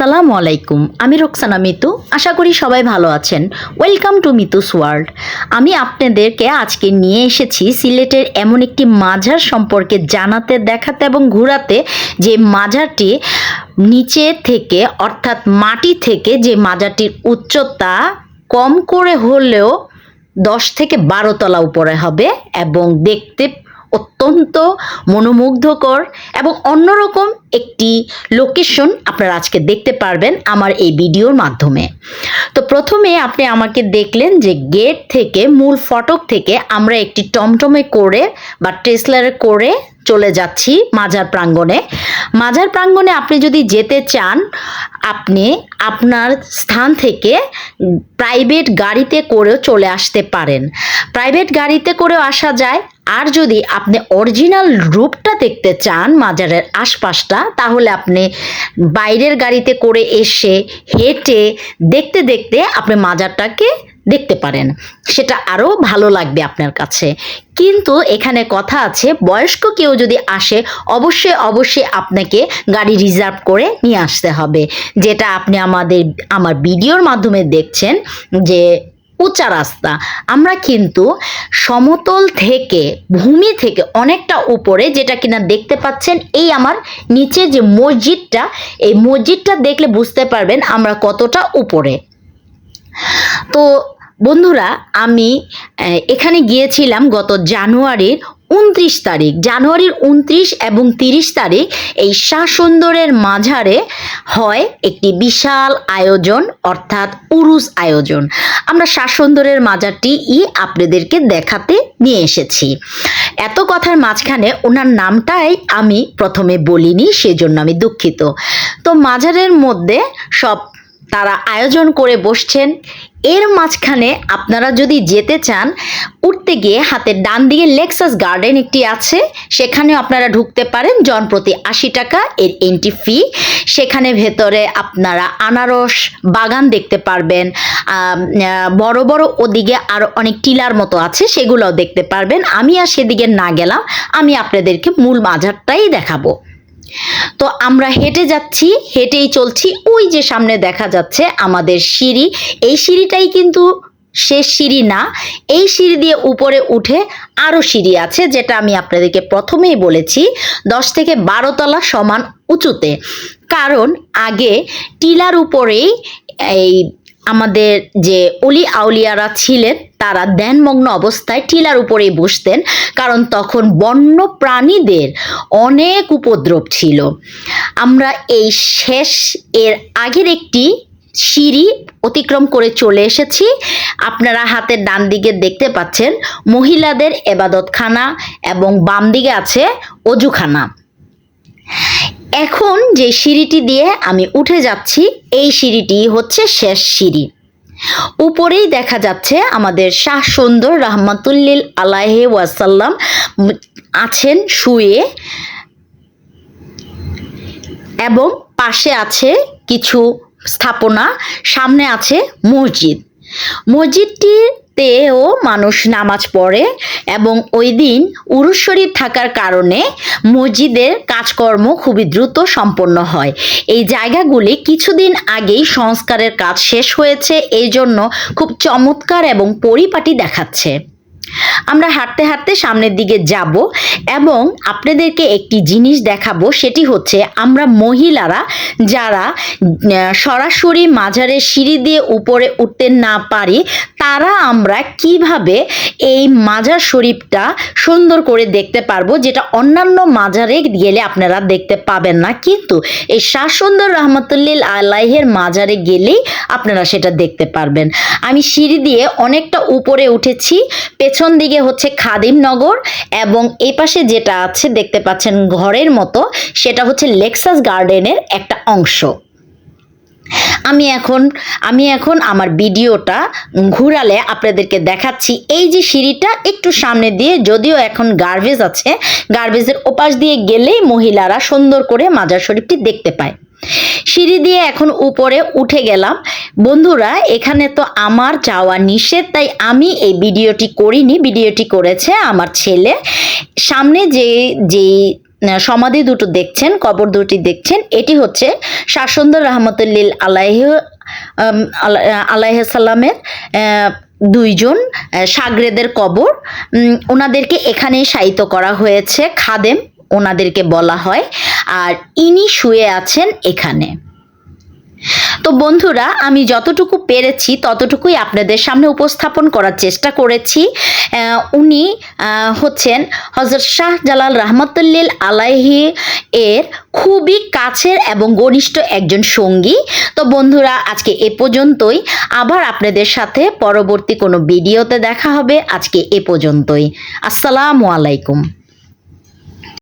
আসসালামু আলাইকুম। আমি রোকসানা মিতু। আশা করি সবাই ভালো আছেন। Welcome to Mitu's world. আমি আপনাদেরকে আজকে নিয়ে এসেছি সিলেটের এমন একটি মাজার সম্পর্কে জানাতে, দেখাতে এবং ঘোরাতে যে মাজারটি নিচে থেকে, অর্থাৎ মাটি থেকে যে মাজারটির উচ্চতা কম করে হলেও দশ থেকে বারো তলা উপরে হবে এবং দেখতে অত্যন্ত মনোমুগ্ধকর এবং অন্যরকম একটি লোকেশন আপনারা আজকে দেখতে পারবেন আমার এই ভিডিওর মাধ্যমে। তো প্রথমে আপনি আমাকে দেখলেন যে গেট থেকে, মূল ফটক থেকে আমরা একটি টমটমে করে বা ট্রেসলারে করে চলে যাচ্ছি মাজার প্রাঙ্গণে। মাজার প্রাঙ্গণে আপনি যদি যেতে চান, আপনি আপনার স্থান থেকে প্রাইভেট গাড়িতে করেও চলে আসতে পারেন। প্রাইভেট গাড়িতে করেও আসা যায় আর যদি আপনি অরিজিনাল রূপটা দেখতে চান মাজারের আশপাশটা, তাহলে আপনি বাইরের গাড়িতে করে এসে হেঁটে দেখতে দেখতে আপনি মাজারটাকে দেখতে পারেন। সেটা আরও ভালো লাগবে আপনার কাছে। কিন্তু এখানে কথা আছে, বয়স্ক কেউ যদি আসে, অবশ্যই অবশ্যই আপনাকে গাড়ি রিজার্ভ করে নিয়ে আসতে হবে। যেটা আপনি আমাদের, আমার ভিডিওর মাধ্যমে দেখছেন যে উঁচা রাস্তা। আমরা কিন্তু সমতল থেকে, ভূমি থেকে অনেকটা উপরে, যেটা কিনা দেখতে পাচ্ছেন, এই আমার নিচে যে মসজিদটা, এই মসজিদটা দেখলে বুঝতে পারবেন আমরা কতটা উপরে। তো বন্ধুরা, আমি এখানে গিয়েছিলাম গত জানুয়ারির উনত্রিশ তারিখ, জানুয়ারির উনত্রিশ এবং তিরিশ তারিখ এই শাহ সুন্দরের মাঝারে হয় একটি বিশাল আয়োজন, অর্থাৎ উরুস আয়োজন। আমরা শাহ সুন্দরের মাজারটি ই আপনাদেরকে দেখাতে নিয়ে এসেছি। এত কথার মাঝখানে ওনার নামটাই আমি প্রথমে বলিনি, সেজন্য আমি দুঃখিত। তো মাজারের মধ্যে সব তারা আয়োজন করে বসছেন এর মাঝখানে আপনারা যদি যেতে চান, উঠতে গিয়ে হাতের ডান দিকে লেক্সাস গার্ডেন একটি আছে, সেখানেও আপনারা ঢুকতে পারেন জনপ্রতি আশি টাকা এর এন্ট্রি ফি সেখানে ভেতরে আপনারা আনারস বাগান দেখতে পারবেন বড় বড় ওদিকে আরও অনেক টিলার মতো আছে, সেগুলোও দেখতে পারবেন। আমি আর সেদিকে না গেলাম, আমি আপনাদেরকে মূল মাজারটাই দেখাবো। তো আমরা হেঁটে যাচ্ছি, হেঁটেই চলছি। ওই যে সামনে দেখা যাচ্ছে আমাদের সিঁড়ি। এই সিঁড়িটাই কিন্তু শেষ সিঁড়ি না। এই সিঁড়ি দিয়ে উপরে উঠে আরও সিঁড়ি আছে, যেটা আমি আপনাদেরকে প্রথমেই বলেছি, দশ থেকে বারো তলা সমান উঁচুতে। কারণ আগে টিলার উপরেই এই আমাদের যে অলি আউলিয়ারা ছিলেন তারা ধ্যানমগ্ন অবস্থায় টিলার উপরেই বসতেন, কারণ তখন বন্য প্রাণীদের অনেক উপদ্রব ছিল। আমরা এই শেষ এর আগের একটি সিঁড়ি অতিক্রম করে চলে এসেছি। আপনারা হাতের ডান দিকে দেখতে পাচ্ছেন, মহিলাদের এবাদতখানা এবং বাম দিকে আছে অজুখানা। এখন যে সিঁড়িটি দিয়ে আমি উঠে যাচ্ছি, এই সিঁড়িটি হচ্ছে শেষ সিঁড়ি। উপরেই দেখা যাচ্ছে আমাদের শাহ সুন্দর রহমতুল্লিল আলাহে ওয়াসাল্লাম আছেন, শুয়ে। এবং পাশে আছে কিছু স্থাপনা, সামনে আছে মসজিদ। মসজিদটিতেও মানুষ নামাজ পড়ে এবং ওই দিন উরুস শরীফ থাকার কারণে মসজিদের কাজকর্ম খুবই দ্রুত সম্পন্ন হয়। এই জায়গাগুলি কিছুদিন আগেই সংস্কারের কাজ শেষ হয়েছে এই জন্য খুব চমৎকার এবং পরিপাটি দেখাচ্ছে। আমরা হাঁটতে হাঁটতে সামনের দিকে যাব এবং আপনাদেরকে একটি জিনিস দেখাবো, সেটি হচ্ছে আমরা মহিলারা যারা সরাসরি মাজারের সিঁড়ি দিয়ে উপরে উঠতে না পারি, তারা আমরা কীভাবে এই মাজার শরীফটা সুন্দর করে দেখতে পারব, যেটা অন্যান্য মাজারে গেলে আপনারা দেখতে পাবেন না, কিন্তু এই শাহ সুন্দর রহমতুল্লিল আলাইহের মাজারে গেলেই আপনারা সেটা দেখতে পারবেন। আমি সিঁড়ি দিয়ে অনেকটা উপরে উঠেছি, পেছন দিকে হচ্ছে খাদিমনগর এবং এই পাশে যেটা আছে দেখতে পাচ্ছেন ঘরের মতো, সেটা হচ্ছে লেক্সাস গার্ডেনের একটা অংশ। আমি এখন আমি এখন আমার ভিডিওটা ঘুরালে আপনাদেরকে দেখাচ্ছি। এই যে সিঁড়িটা একটু সামনে দিয়ে, যদিও এখন গার্বেজ আছে, গার্বেজের ওপাশ দিয়ে গেলেই মহিলারা সুন্দর করে মাজার শরীফটি দেখতে পায়। সিঁড়ি দিয়ে এখন উপরে উঠে গেলাম। বন্ধুরা এখানে তো আমার যাওয়া নিষেধ তাই আমি এই ভিডিওটি করিনি। ভিডিওটি করেছে আমার ছেলে। সামনে যে যে আহ, সমাধি দুটো দেখছেন কবর দুটি দেখছেন এটি হচ্ছে শাসন্দর রহমতুল্লিল আলাইহ আলাইসাল্লামের দুইজন সাগরেদের কবর। ওনাদেরকে এখানেই শায়িত করা হয়েছে খাদেম ওনাদেরকে বলা হয়। আর ইনি শুয়ে আছেন এখানে। তো বন্ধুরা, আমি যতটুকু পেরেছি ততটুকুই আপনাদের সামনে উপস্থাপন করার চেষ্টা করেছি। উনি হচ্ছেন হজরত শাহ জালাল রহমতুল্লিল আলাইহি এর খুবই কাছের এবং ঘনিষ্ঠ একজন সঙ্গী। তো বন্ধুরা, আজকে এ পর্যন্তই। আবার আপনাদের সাথে পরবর্তী কোনো ভিডিওতে দেখা হবে। আজকে এ পর্যন্তই। আসসালামু আলাইকুম।